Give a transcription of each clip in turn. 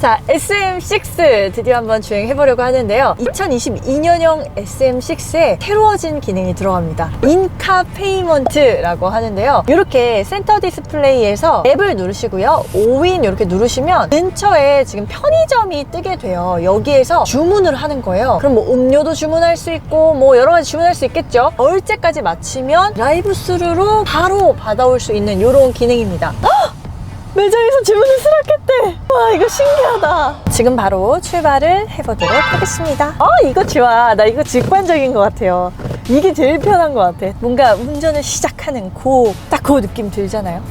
자, SM6 드디어 한번 주행해 보려고 하는데요. 2022년형 SM6에 새로워진 기능이 들어갑니다. 인카 페이먼트라고 하는데요. 이렇게 센터 디스플레이에서 앱을 누르시고요. 5인 이렇게 누르시면 근처에 지금 편의점이 뜨게 돼요. 여기에서 주문을 하는 거예요. 그럼 뭐 음료도 주문할 수 있고 뭐 여러 가지 주문할 수 있겠죠. 결제까지 마치면 라이브 스루로 바로 받아올 수 있는 이런 기능입니다. 매장에서 주문을 수락했대. 와, 이거 신기하다. 지금 바로 출발을 해보도록 하겠습니다. 아, 이거 좋아. 나 이거 직관적인 것 같아요. 이게 제일 편한 것 같아. 뭔가 운전을 시작하는 고, 딱 그 느낌 들잖아요.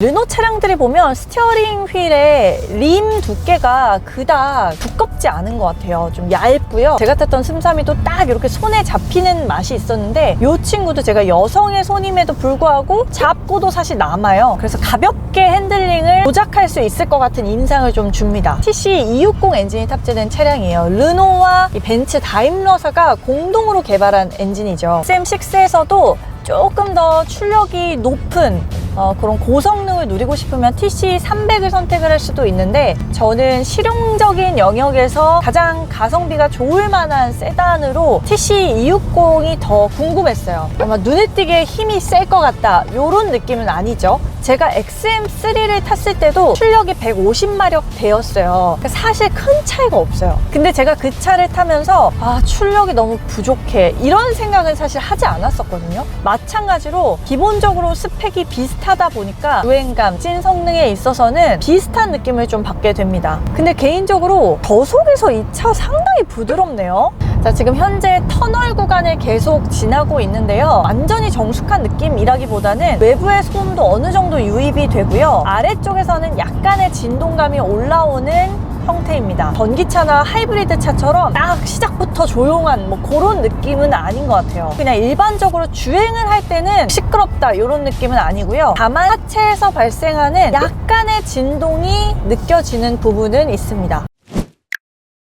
르노 차량들이 보면 스티어링 휠의 림 두께가 그닥 두껍 지 않은 것 같아요. 좀 얇고요. 제가 탔던 슴삼이도 딱 이렇게 손에 잡히는 맛이 있었는데 이 친구도 제가 여성의 손임에도 불구하고 잡고도 사실 남아요. 그래서 가볍게 핸들링을 조작할 수 있을 것 같은 인상을 좀 줍니다. TC260 엔진이 탑재된 차량이에요. 르노와 이 벤츠 다임러사가 공동으로 개발한 엔진이죠. SM6에서도 조금 더 출력이 높은 어, 그런 고성능 을 누리고 싶으면 TC300을 선택을 할 수도 있는데 저는 실용적인 영역에서 가장 가성비가 좋을 만한 세단으로 TC260이 더 궁금했어요. 아마 눈에 띄게 힘이 셀 것 같다 이런 느낌은 아니죠. 제가 XM3를 탔을 때도 출력이 150마력 되었어요. 그러니까 사실 큰 차이가 없어요. 근데 제가 그 차를 타면서 아 출력이 너무 부족해 이런 생각은 사실 하지 않았었거든요. 마찬가지로 기본적으로 스펙이 비슷하다 보니까 주행 감, 찐 성능에 있어서는 비슷한 느낌을 좀 받게 됩니다. 근데 개인적으로 저속에서 이 차 상당히 부드럽네요. 자, 지금 현재 터널 구간을 계속 지나고 있는데요. 완전히 정숙한 느낌이라기보다는 외부의 소음도 어느 정도 유입이 되고요. 아래쪽에서는 약간의 진동감이 올라오는 형태입니다. 전기차나 하이브리드 차처럼 딱 시작부터 조용한 뭐 그런 느낌은 아닌 것 같아요. 그냥 일반적으로 주행을 할 때는 시끄럽다 이런 느낌은 아니고요. 다만 하체에서 발생하는 약간의 진동이 느껴지는 부분은 있습니다.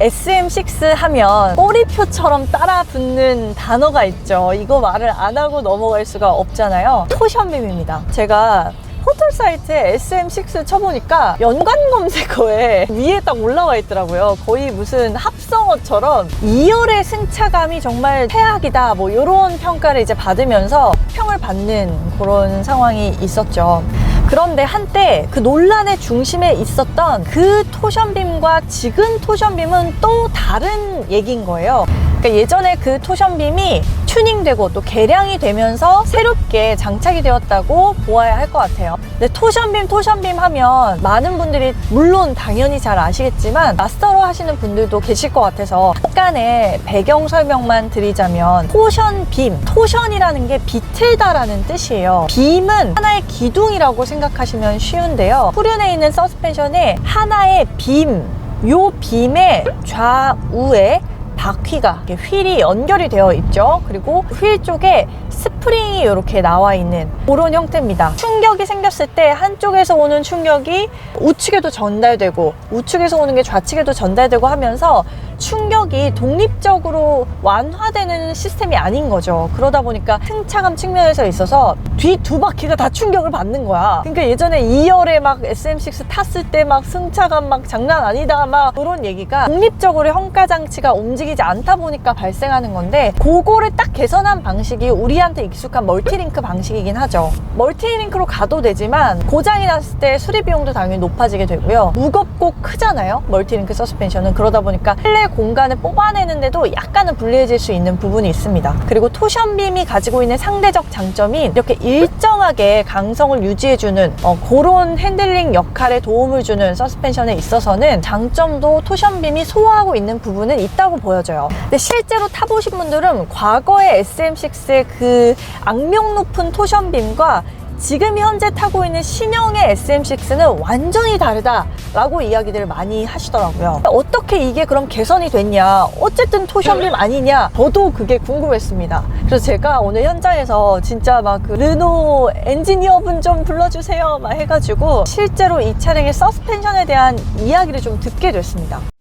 SM6 하면 꼬리표처럼 따라 붙는 단어가 있죠. 이거 말을 안 하고 넘어갈 수가 없잖아요. 토션빔입니다. 제가 포털 사이트에 SM6 쳐보니까 연관 검색어에 위에 딱 올라와 있더라고요. 거의 무슨 합성어처럼 2열의 승차감이 정말 최악이다. 뭐 이런 평가를 이제 받으면서 평을 받는 그런 상황이 있었죠. 그런데 한때 그 논란의 중심에 있었던 그 토션빔과 지금 토션빔은 또 다른 얘기인 거예요. 그러니까 예전에 그 토션빔이 튜닝되고 또 개량이 되면서 새롭게 장착이 되었다고 보아야 할 것 같아요. 근데 토션빔, 토션빔 하면 많은 분들이 물론 당연히 잘 아시겠지만 마스터로 하시는 분들도 계실 것 같아서 약간의 배경 설명만 드리자면 토션빔, 토션이라는 게 비틀다라는 뜻이에요. 빔은 하나의 기둥이라고 생각하시면 쉬운데요. 후륜에 있는 서스펜션에 하나의 빔, 요 빔의 좌우에 바퀴가 휠이 연결이 되어 있죠. 그리고 휠 쪽에 스프링이 이렇게 나와 있는 그런 형태입니다. 충격이 생겼을 때 한쪽에서 오는 충격이 우측에도 전달되고 우측에서 오는 게 좌측에도 전달되고 하면서 충격이 독립적으로 완화되는 시스템이 아닌 거죠. 그러다 보니까 승차감 측면에서 있어서 뒤 두 바퀴가 다 충격을 받는 거야. 그러니까 예전에 2열에 막 SM6 탔을 때 막 승차감 막 장난 아니다 막 그런 얘기가 독립적으로 형가 장치가 움직이지 않다 보니까 발생하는 건데 그거를 딱 개선한 방식이 우리한테 익숙한 멀티링크 방식이긴 하죠. 멀티링크로 가도 되지만 고장이 났을 때 수리 비용도 당연히 높아지게 되고요. 무겁고 크잖아요. 멀티링크 서스펜션은 그러다 보니까 실내 공간을 뽑아내는데도 약간은 불리해질 수 있는 부분이 있습니다. 그리고 토션빔이 가지고 있는 상대적 장점이 이렇게 일정하게 강성을 유지해주는 어, 그런 핸들링 역할에 도움을 주는 서스펜션에 있어서는 장점도 토션빔이 소화하고 있는 부분은 있다고 보여져요. 근데 실제로 타보신 분들은 과거의 SM6의 그 악명 높은 토션빔과 지금 현재 타고 있는 신형의 SM6는 완전히 다르다라고 이야기들을 많이 하시더라고요. 어떻게 이게 그럼 개선이 됐냐? 어쨌든 토션빔 아니냐? 저도 그게 궁금했습니다. 그래서 제가 오늘 현장에서 진짜 막 그 르노 엔지니어분 좀 불러주세요 막 해가지고 실제로 이 차량의 서스펜션에 대한 이야기를 좀 듣게 됐습니다.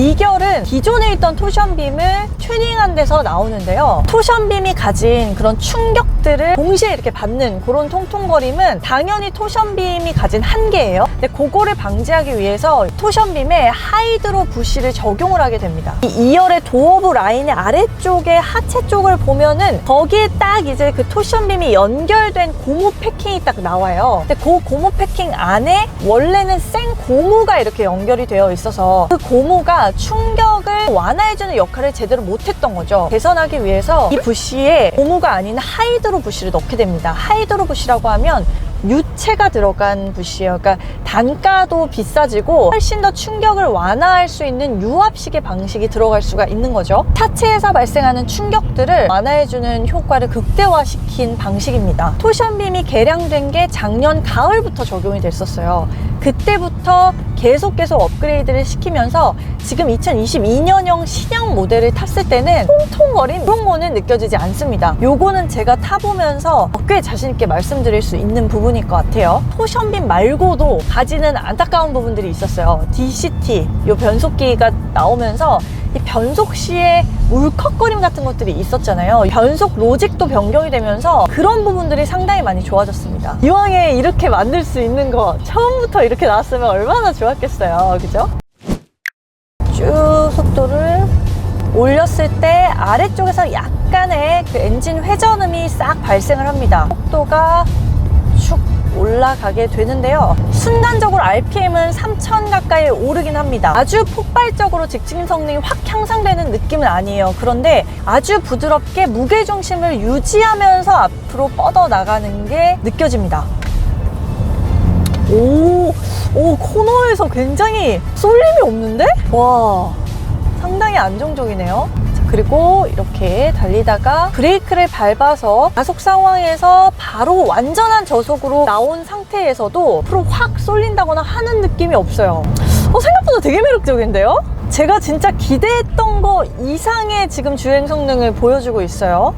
비결은 기존에 있던 토션빔을 튜닝한 데서 나오는데요. 토션빔이 가진 그런 충격들을 동시에 이렇게 받는 그런 통통거림은 당연히 토션빔이 가진 한계예요. 근데 그거를 방지하기 위해서 토션빔에 하이드로 부시를 적용을 하게 됩니다. 이 2열의 도어부 라인의 아래쪽에 하체 쪽을 보면은 거기에 딱 이제 그 토션빔이 연결된 고무 패킹이 딱 나와요. 근데 그 고무 패킹 안에 원래는 생 고무가 이렇게 연결이 되어 있어서 그 고무가 충격을 완화해주는 역할을 제대로 못했던 거죠. 개선하기 위해서 이 부시에 고무가 아닌 하이드로 부시를 넣게 됩니다. 하이드로 부시라고 하면 유체가 들어간 부시예요. 그러니까 단가도 비싸지고 훨씬 더 충격을 완화할 수 있는 유압식의 방식이 들어갈 수가 있는 거죠. 타체에서 발생하는 충격들을 완화해주는 효과를 극대화시킨 방식입니다. 토션빔이 개량된 게 작년 가을부터 적용이 됐었어요. 그때부터 계속 계속 업그레이드를 시키면서 지금 2022년형 신형 모델을 탔을 때는 통통거림 그런 거는 느껴지지 않습니다. 요거는 제가 타보면서 꽤 자신있게 말씀드릴 수 있는 부분일 것 같아요. 토션빔 말고도 가지는 안타까운 부분들이 있었어요. DCT, 요 변속기가 나오면서 이 변속 시에 울컥거림 같은 것들이 있었잖아요. 변속 로직도 변경이 되면서 그런 부분들이 상당히 많이 좋아졌습니다. 이왕에 이렇게 만들 수 있는 거 처음부터 이렇게 나왔으면 얼마나 좋았겠어요. 그죠? 쭉 속도를 올렸을 때 아래쪽에서 약간의 그 엔진 회전음이 싹 발생을 합니다. 속도가 축 올라가게 되는데요. 순간적으로 RPM은 3000 가까이 오르긴 합니다. 아주 폭발적으로 직진 성능이 확 향상되는 느낌은 아니에요. 그런데 아주 부드럽게 무게 중심을 유지하면서 앞으로 뻗어 나가는 게 느껴집니다. 오, 오, 코너에서 굉장히 쏠림이 없는데? 와, 상당히 안정적이네요. 자, 그리고 이렇게 달리다가 브레이크를 밟아서 가속 상황에서 바로 완전한 저속으로 나온 상태에서도 앞으로 확 쏠린다거나 하는 느낌이 없어요. 어, 생각보다 되게 매력적인데요? 제가 진짜 기대했던 거 이상의 지금 주행 성능을 보여주고 있어요.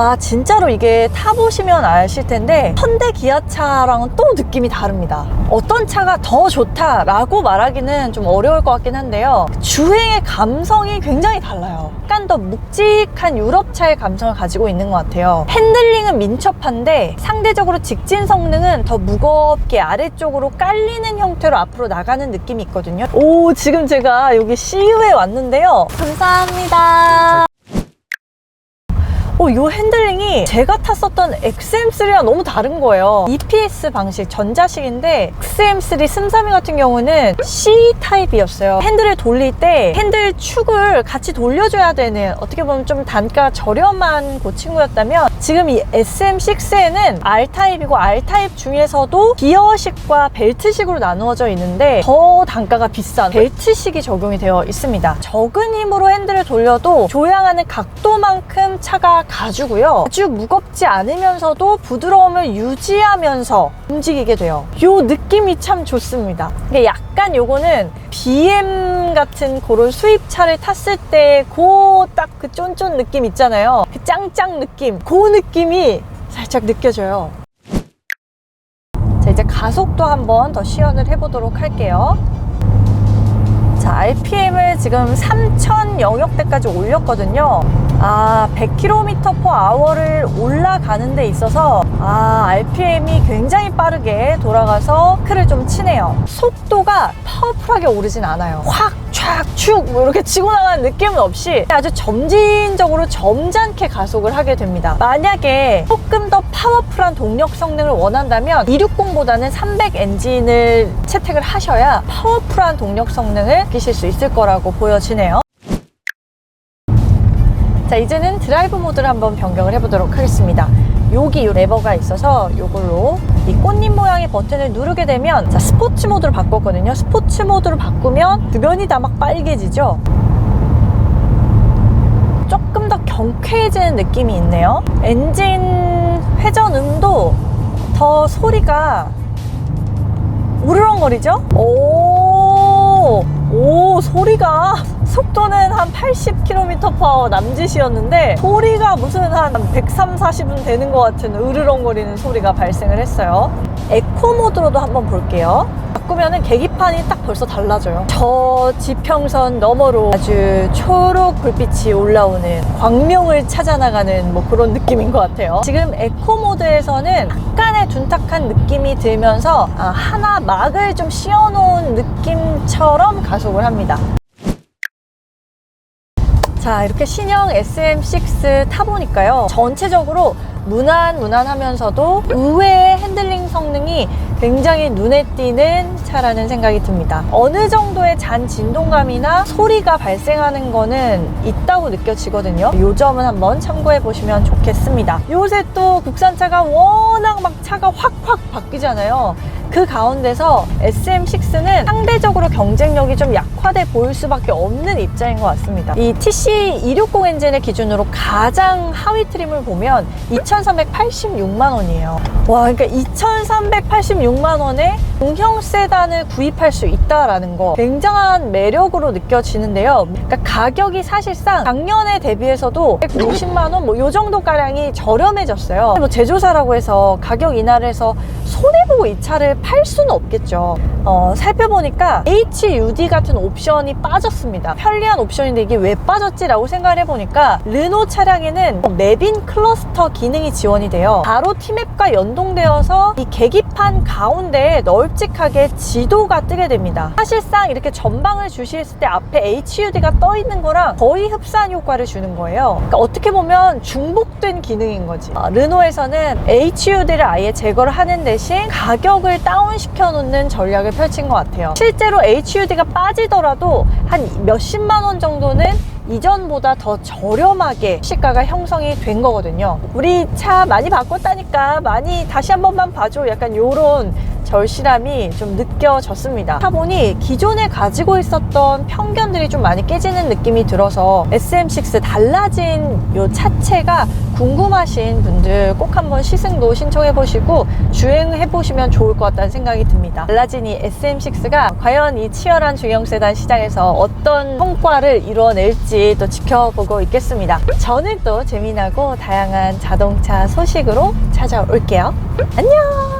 아 진짜로 이게 타보시면 아실 텐데 현대 기아차랑은 또 느낌이 다릅니다. 어떤 차가 더 좋다라고 말하기는 좀 어려울 것 같긴 한데요. 주행의 감성이 굉장히 달라요. 약간 더 묵직한 유럽차의 감성을 가지고 있는 것 같아요. 핸들링은 민첩한데 상대적으로 직진 성능은 더 무겁게 아래쪽으로 깔리는 형태로 앞으로 나가는 느낌이 있거든요. 오 지금 제가 여기 CU에 왔는데요. 감사합니다 어, 이 핸들링이 제가 탔었던 XM3랑 너무 다른 거예요. EPS 방식 전자식인데 XM3 슴삼이 같은 경우는 C 타입이었어요. 핸들을 돌릴 때 핸들 축을 같이 돌려줘야 되는 어떻게 보면 좀 단가 저렴한 그 친구였다면 지금 이 SM6에는 R 타입이고 R 타입 중에서도 기어식과 벨트식으로 나누어져 있는데 더 단가가 비싼 벨트식이 적용이 되어 있습니다. 적은 힘으로 핸들을 돌려도 조향하는 각도만큼 차가 가주고요. 아주 무겁지 않으면서도 부드러움을 유지하면서 움직이게 돼요. 요 느낌이 참 좋습니다. 이게 약간 요거는 BM 같은 그런 수입차를 탔을 때그딱그 쫀쫀 느낌 있잖아요. 그 짱짱 느낌. 그 느낌이 살짝 느껴져요. 자, 이제 가속도 한번 더 시연을 해보도록 할게요. 자, RPM을 지금 3000 영역대까지 올렸거든요. 아, 100km per hour를 올라가는 데 있어서 아, RPM이 굉장히 빠르게 돌아가서 크를 좀 치네요. 속도가 파워풀하게 오르진 않아요. 확, 촥, 축, 뭐 이렇게 치고 나가는 느낌은 없이 아주 점진적으로 점잖게 가속을 하게 됩니다. 만약에 조금 더 파워풀한 동력 성능을 원한다면 260보다는 300 엔진을 채택을 하셔야 파워풀한 동력 성능을 느끼실 수 있을 거라고 보여지네요. 자 이제는 드라이브 모드를 한번 변경을 해보도록 하겠습니다 여기 요 레버가 있어서 이걸로 이 꽃잎 모양의 버튼을 누르게 되면 자 스포츠 모드로 바꿨거든요. 스포츠 모드로 바꾸면 주변이 다 막 빨개지죠? 조금 더 경쾌해지는 느낌이 있네요. 엔진 회전음도 더 소리가 우르렁거리죠? 오 오 소리가 속도는 한 80km/h 남짓이었는데 소리가 무슨 한 130, 40은 되는 것 같은 으르렁거리는 소리가 발생을 했어요. 에코 모드로도 한번 볼게요. 바꾸면은 계기판이 딱 벌써 달라져요. 저 지평선 너머로 아주 초록 불빛이 올라오는 광명을 찾아 나가는 뭐 그런 느낌인 것 같아요. 지금 에코 모드에서는 약간의 둔탁한 느낌이 들면서 아, 하나 막을 좀 씌워놓은 느낌처럼 가속을 합니다 자 이렇게 신형 SM6 타보니까요. 전체적으로 무난 무난하면서도 의외의 핸들링 성능이 굉장히 눈에 띄는 차라는 생각이 듭니다. 어느 정도의 잔 진동감이나 소리가 발생하는 거는 있다고 느껴지거든요. 이 점은 한번 참고해 보시면 좋겠습니다. 요새 또 국산차가 워낙 막 차가 확확 바뀌잖아요 그 가운데서 SM6는 상대적으로 경쟁력이 좀 약화돼 보일 수밖에 없는 입장인 것 같습니다. 이 TC260 엔진을 기준으로 가장 하위 트림을 보면 2,386만 원이에요. 와, 그러니까 2,386만 원에 중형 세단을 구입할 수 있다라는 거 굉장한 매력으로 느껴지는데요. 그러니까 가격이 사실상 작년에 대비해서도 150만 원 뭐 요 정도 가량이 저렴해졌어요. 뭐 제조사라고 해서 가격 인하를 해서 손해 보고 이 차를 팔 수는 없겠죠. 어, 살펴보니까 HUD 같은 옵션이 빠졌습니다. 편리한 옵션인데 이게 왜 빠졌지라고 생각을 해보니까 르노 차량에는 맵인 클러스터 기능이 지원이 돼요. 바로 티맵과 연동되어서 이 계기판 가운데에 널찍하게 지도가 뜨게 됩니다. 사실상 이렇게 전방을 주시했을 때 앞에 HUD가 떠 있는 거랑 거의 흡사한 효과를 주는 거예요. 그러니까 어떻게 보면 중복된 기능인 거지. 어, 르노에서는 HUD를 아예 제거를 하는 대신 가격을 다운시켜 놓는 전략을 펼친 것 같아요. 실제로 HUD가 빠지더라도 한 몇십만 원 정도는 이전보다 더 저렴하게 시가가 형성이 된 거거든요. 우리 차 많이 바꿨다니까 많이 다시 한 번만 봐줘. 약간 요런 절실함이 좀 느껴졌습니다. 타보니 기존에 가지고 있었던 편견들이 좀 많이 깨지는 느낌이 들어서 SM6 달라진 요 차체가 궁금하신 분들 꼭 한번 시승도 신청해 보시고 주행해 보시면 좋을 것 같다는 생각이 듭니다. 달라진 이 SM6가 과연 이 치열한 중형 세단 시장에서 어떤 성과를 이뤄낼지 또 지켜보고 있겠습니다. 저는 또 재미나고 다양한 자동차 소식으로 찾아올게요. 안녕!